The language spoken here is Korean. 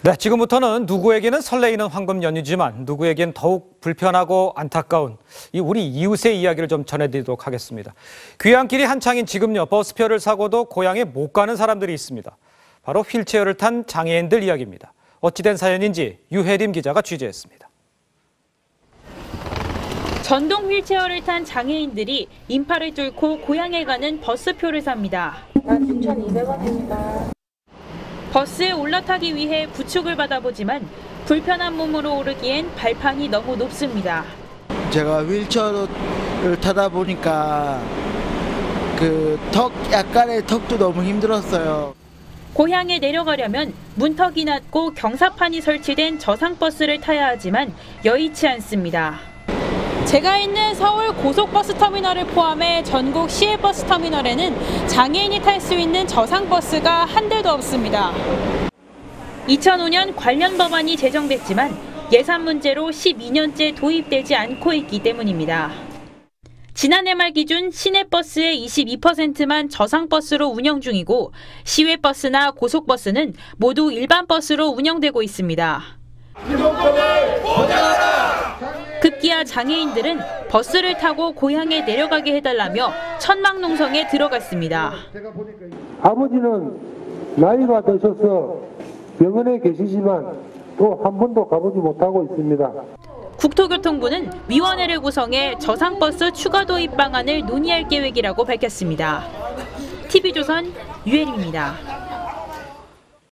네, 지금부터는 누구에게는 설레이는 황금 연휴지만 누구에겐 더욱 불편하고 안타까운 이 우리 이웃의 이야기를 좀 전해드리도록 하겠습니다. 귀향길이 한창인 지금요 버스표를 사고도 고향에 못 가는 사람들이 있습니다. 바로 휠체어를 탄 장애인들 이야기입니다. 어찌된 사연인지 유혜림 기자가 취재했습니다. 전동 휠체어를 탄 장애인들이 인파를 뚫고 고향에 가는 버스표를 삽니다. 16,200원입니다. 버스에 올라타기 위해 부축을 받아보지만 불편한 몸으로 오르기엔 발판이 너무 높습니다. 제가 휠체어를 타다 보니까 그 턱 약간의 턱도 너무 힘들었어요. 고향에 내려가려면 문턱이 낮고 경사판이 설치된 저상버스를 타야 하지만 여의치 않습니다. 제가 있는 서울 고속버스 터미널을 포함해 전국 시외버스 터미널에는 장애인이 탈 수 있는 저상버스가 한 대도 없습니다. 2005년 관련 법안이 제정됐지만 예산 문제로 12년째 도입되지 않고 있기 때문입니다. 지난해 말 기준 시내버스의 22%만 저상버스로 운영 중이고 시외버스나 고속버스는 모두 일반 버스로 운영되고 있습니다. 급기야 장애인들은 버스를 타고 고향에 내려가게 해달라며 천막농성에 들어갔습니다. 아버지는 나이가 드셔서 병원에 계시지만 또 한 번도 가보지 못하고 있습니다. 국토교통부는 위원회를 구성해 저상버스 추가 도입 방안을 논의할 계획이라고 밝혔습니다. TV조선 유혜림입니다.